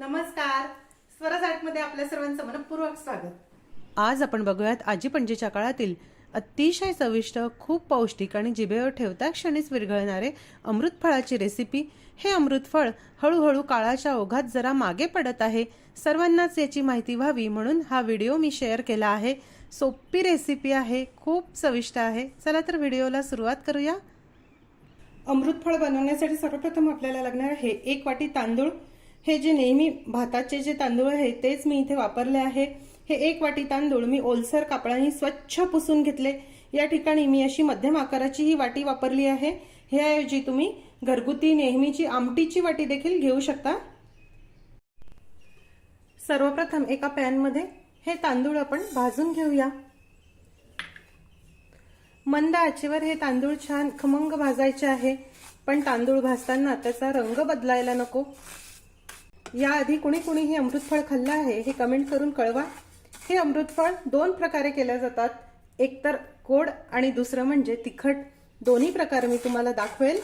नमस्कार. स्वराजमध्ये आपल्या सर्वांचं मनपूर्वक स्वागत. आज आपण बघूयात आजी पणजीच्या काळातील अतिशय चविष्ट खूप पौष्टिक आणि जिभेवर ठेवता क्षणीच विरघळणारे अमृत फळाची रेसिपी हे अमृत फळ हळूहळू काळाच्या ओघात जरा मागे पडत आहे. सर्वांनाच याची माहिती व्हावी म्हणून हा व्हिडिओ मी शेअर केला आहे. सोपी रेसिपी आहे खूप चविष्ट आहे. चला तर व्हिडिओला सुरुवात करूया. अमृत फळ बनवण्यासाठी सर्वप्रथम आपल्याला लागणार आहे एक वाटी तांदूळ हे जे नेहमी भाताचे जे तांदूळ आहे तेच मी इथे वापरले आहे. हे एक वाटी तांदूळ मी ओलसर कापडाने स्वच्छ पुसून घेतले. या ठिकाणी मी अशी मध्यम आकाराची ही वाटी वापरली आहे. ह्याऐवजी तुम्ही घरगुती नेहमीची आमटीची वाटी देखील घेऊ शकता. सर्वप्रथम एका पॅनमध्ये हे तांदूळ आपण भाजून घेऊया. मंद आचेवर हे तांदूळ छान खमंग भाजायचे आहे. पण तांदूळ भाजताना त्याचा रंग बदलायला नको. याआधी कुणी कुणी हे अमृतफळ खाल्लं आहे हे कमेंट करून कळवा. हे अमृतफळ दोन प्रकारे केल्या जातात. एक तर गोड आणि दुसरं म्हणजे तिखट. दोन्ही प्रकार मी तुम्हाला दाखवेल.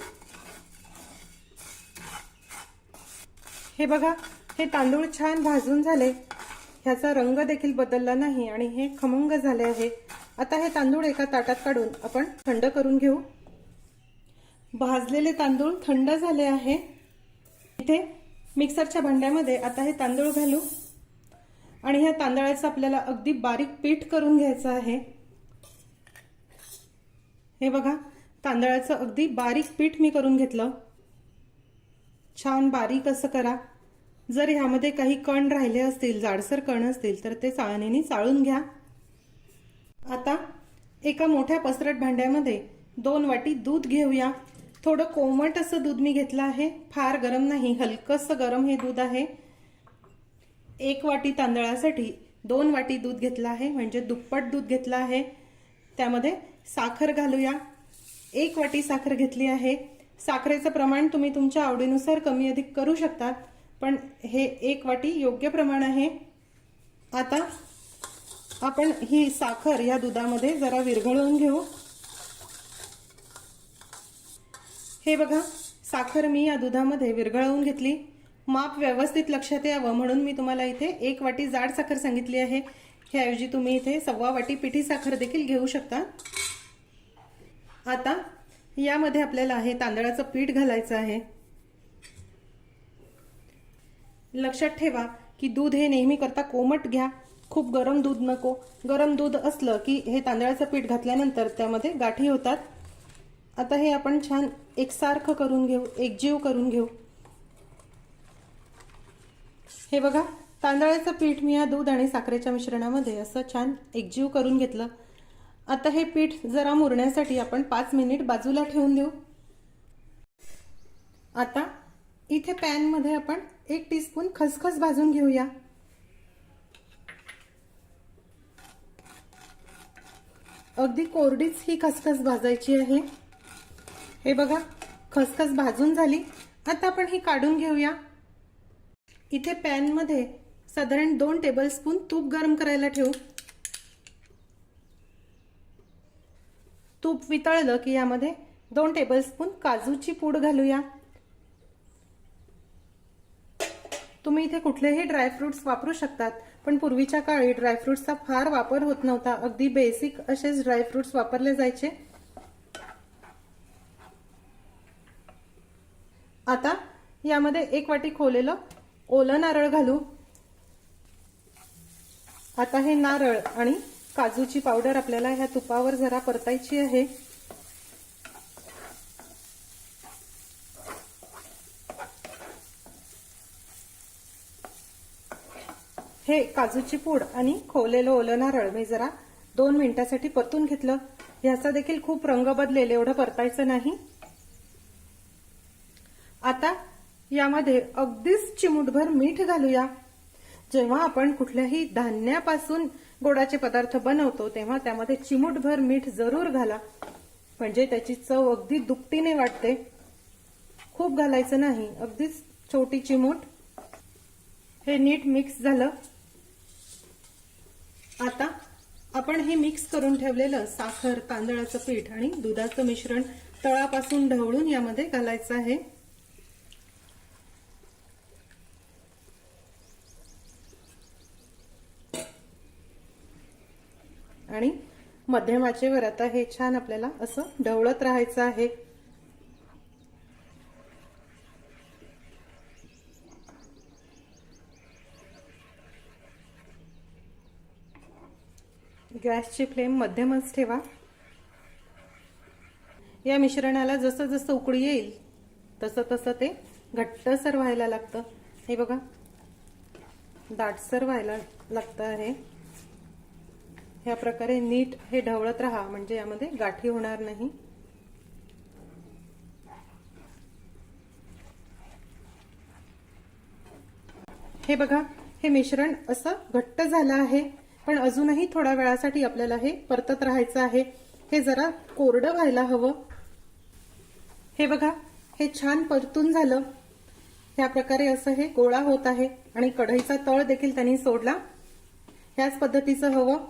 हे बघा हे तांदूळ छान भाजून झाले. ह्याचा रंग देखील बदलला नाही आणि हे खमंग झाले आहे. आता हे तांदूळ एका ताटात काढून आपण थंड करून घेऊ. भाजलेले तांदूळ थंड झाले आहे. इथे मिक्सरच्या भांड्यामध्ये आता हे तांदूळ घालू. आणि ह्या तांदळाचं आपल्याला अगदी बारीक पीठ करून घ्यायचं आहे. हे बघा तांदळाचं अगदी बारीक पीठ मी करून घेतलं. छान बारीक असं करा. जर ह्यामध्ये काही कण राहिले असतील जाडसर कण असतील तर ते चाळणीने चाळून घ्या. आता एका मोठ्या पसरट भांड्यामध्ये दोन वाटी दूध घेऊया. थोडं कोमट असं दूध मी घेतलं आहे. फार गरम नाही. हलकंसं गरम हे दूध आहे. एक वाटी तांदळासाठी दोन वाटी दूध घेतलं आहे. म्हणजे दुप्पट दूध घेतलं आहे. त्यामध्ये साखर घालूया. एक वाटी साखर घेतली आहे. साखरेचं प्रमाण तुम्ही तुमच्या आवडीनुसार कमी अधिक करू शकतात पण हे एक वाटी योग्य प्रमाण आहे. आता आपण ही साखर या दुधामध्ये जरा विरघळवून घेऊ. हे बघा साखर मी या दुधामध्ये विरघळवून घेतली. माप व्यवस्थित लक्षात यावं म्हणून मी तुम्हाला इथे एक वाटी जाड साखर सांगितली आहे. ह्याऐवजी तुम्ही इथे सव्वा वाटी पिठी साखर देखील घेऊ शकता. आता यामध्ये आपल्याला आहे तांदळाचं पीठ घालायचं आहे. लक्षात ठेवा की दूध हे नेहमी करता कोमट घ्या. खूप गरम दूध नको. गरम दूध असलं की हे तांदळाचं पीठ घातल्यानंतर त्यामध्ये गाठी होतात. आता हे आपण छान एकसारखं करून घेऊ एकजीव करून घेऊ. हे बघा तांदळाचं पीठ मी या दूध आणि साखरेच्या मिश्रणामध्ये असं छान एकजीव करून घेतलं. आता हे पीठ जरा मुरण्यासाठी आपण पाच मिनिट बाजूला ठेवून देऊ. आता इथे पॅनमध्ये आपण एक टीस्पून खसखस भाजून घेऊया. अगदी कोरडीच ही खसखस भाजायची आहे. हे बघा खसखस भाजून झाली. आता आपण ही काढून घेऊया. इथे पॅनमध्ये साधारण दोन टेबलस्पून तूप गरम करायला ठेवू. तूप वितळलं की यामध्ये दोन टेबलस्पून काजूची पूड घालूया. तुम्ही इथे कुठलेही ड्रायफ्रुट्स वापरू शकतात पण पूर्वीच्या काळी ड्रायफ्रुट्सचा फार वापर होत नव्हता. अगदी बेसिक असेच ड्रायफ्रुट्स वापरले जायचे. आता यामध्ये एक वाटी खोलेलं ओलं नारळ घालू. आता हे नारळ आणि काजूची पावडर आपल्याला ह्या तुपावर जरा परतायची आहे. हे काजूची पूड आणि खोवलेलं ओलं नारळ मी जरा दोन मिनिटासाठी परतून घेतलं. ह्याचा देखील खूप रंग बदलेल एवढं परतायचं नाही. आता यामध्ये अगदीच चिमूटभर मीठ घालूया. जेव्हा आपण कुठल्याही धान्यापासून गोडाचे पदार्थ बनवतो तेव्हा त्यामध्ये चिमूटभर मीठ जरूर घाला. म्हणजे त्याची चव अगदी दुपटीने वाटते. खूप घालायचं नाही अगदीच छोटी चिमूट. हे नीट मिक्स झालं. आता आपण हे मिक्स करून ठेवलेलं साखर तांदळाचं पीठ आणि दुधाचं मिश्रण तळापासून ढवळून यामध्ये घालायचं आहे आणि मध्यम आचेवर आता हे छान आपल्याला असं ढवळत राहायचं आहे. गॅसची फ्लेम मध्यमच ठेवा. या मिश्रणाला जसं जसं उकळी येईल तसं तसं ते घट्टसर व्हायला लागतं. हे बघा दाटसर व्हायला लागतं आहे. ह्या प्रकारे नीट हे ढवळत राहा म्हणजे यामध्ये गाठी होणार नाही. हे बघा हे मिश्रण असं घट्ट झालं आहे पण अजूनही थोड्या वेळासाठी आपल्याला हे परतत राहायचं आहे. हे जरा कोरडं व्हायला हवं. हे बघा हे छान परतून झालं. ह्या प्रकारे असं हे गोळा होत आहे आणि कढईचा तळ देखील त्यांनी सोडला. ह्याच पद्धतीचं हवं.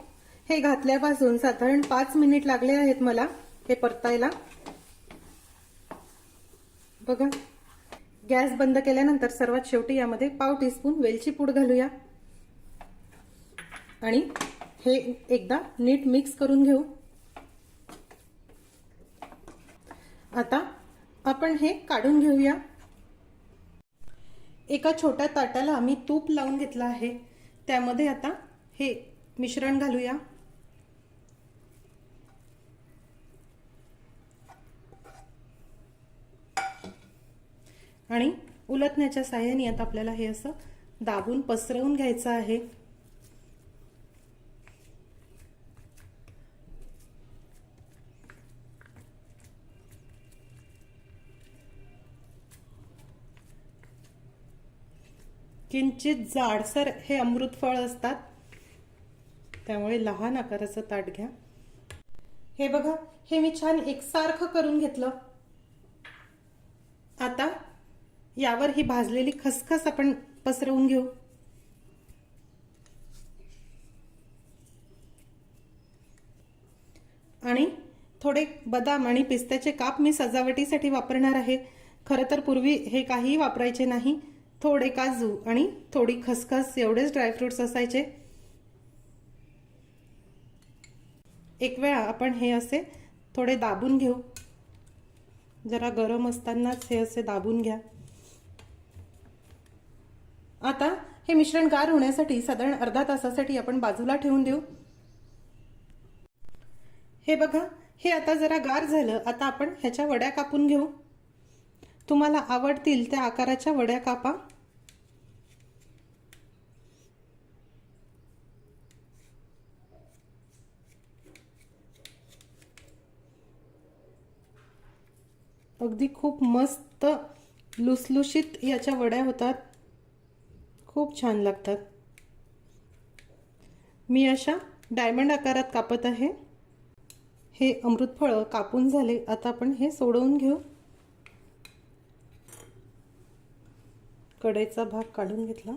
हे घातल्यापासून साधारण पाच मिनिट लागले आहेत मला हे परतायला. बघा गॅस बंद केल्यानंतर सर्वात शेवटी यामध्ये पाव टीस्पून वेलची पूड घालूया. आणि हे एकदा नीट मिक्स करून घेऊ. आता आपण हे काढून घेऊया. एका छोट्या ताटाला आम्ही तूप लावून घेतलं आहे. त्यामध्ये आता हे मिश्रण घालूया. आणि उलटण्याच्या साह्याने आता आपल्याला हे असं दाबून पसरवून घ्यायचं आहे. किंचित जाडसर हे अमृत फळ असतात. त्यामुळे लहान आकाराचं ताट घ्या. हे बघा हे मी छान एकसारखं करून घेतलं आता यावर ही भाजलेली खसखस आपण पसरवून घेऊ. आणि थोडे बदाम आणि पिस्त्याचे काप मी सजावटीसाठी वापरणार आहे. खरं तर पूर्वी हे काहीही वापरायचे नाही. थोडे काजू आणि थोडी खसखस एवढेच ड्रायफ्रुट्स असायचे. एक वेळा आपण हे असे थोडे दाबून घेऊ. जरा गरम असतानाच हे असे दाबून घ्या. आता हे मिश्रण गार होण्यासाठी साधारण अर्धा तासासाठी आपण बाजूला ठेवून देऊ. हे बघा हे आता जरा गार झालं आता आपण ह्याच्या वड्या कापून घेऊ. तुम्हाला आवडतील त्या आकाराच्या वड्या कापा. अगदी खूप मस्त लुसलुशीत याच्या वड्या होतात. खूप छान लागतात. मी अशा डायमंड आकारात कापत आहे. हे अमृतफळं कापून झाले. आता आपण हे सोडवून घेऊ. कडेचा भाग काढून घेतला.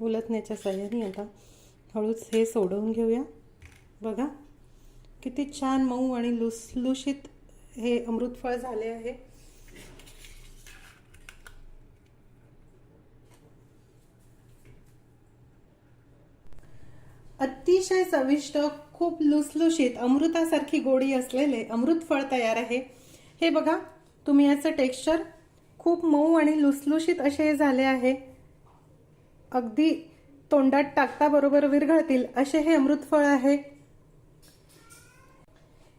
उलटण्याच्या साह्याने आता हळूच हे सोडवून घेऊया. बघा किती छान मऊ आणि लुसलुशीत हे अमृतफळ झाले आहे. अतिशय चविष्ट खूप लुसलुशीत अमृतासारखी गोडी असलेले अमृतफळ तयार आहे. हे बघा तुम्ही याचं टेक्स्चर खूप मऊ आणि लुसलुशीत असे झाले आहे. अगदी तोंडात टाकता बरोबर विरघळतील असे हे अमृतफळ आहे.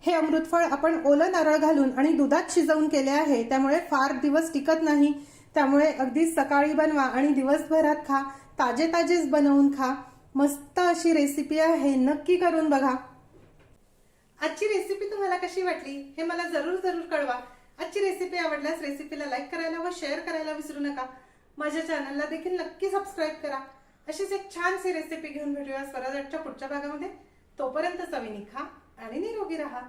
हे अमृतफळ आपण ओलं नारळ घालून आणि दुधात शिजवून केले आहे. त्यामुळे फार दिवस टिकत नाही. त्यामुळे अगदी सकाळी बनवा आणि दिवसभरात खा. ताजे ताजेच बनवून खा. मस्त अशी रेसिपी आहे. नक्की करून बघा. आजची रेसिपी तुम्हाला कशी वाटली हे मला जरूर जरूर कळवा. आजची रेसिपी आवडल्यास रेसिपीला लाईक करायला व शेअर करायला विसरू नका. माझ्या चॅनलला देखील नक्की सबस्क्राईब करा. अशीच एक छानशी रेसिपी घेऊन भेटूया. स्वराजच्या पुढच्या भागामध्ये. तोपर्यंत चवीनी खा आणि निरोगी राहा.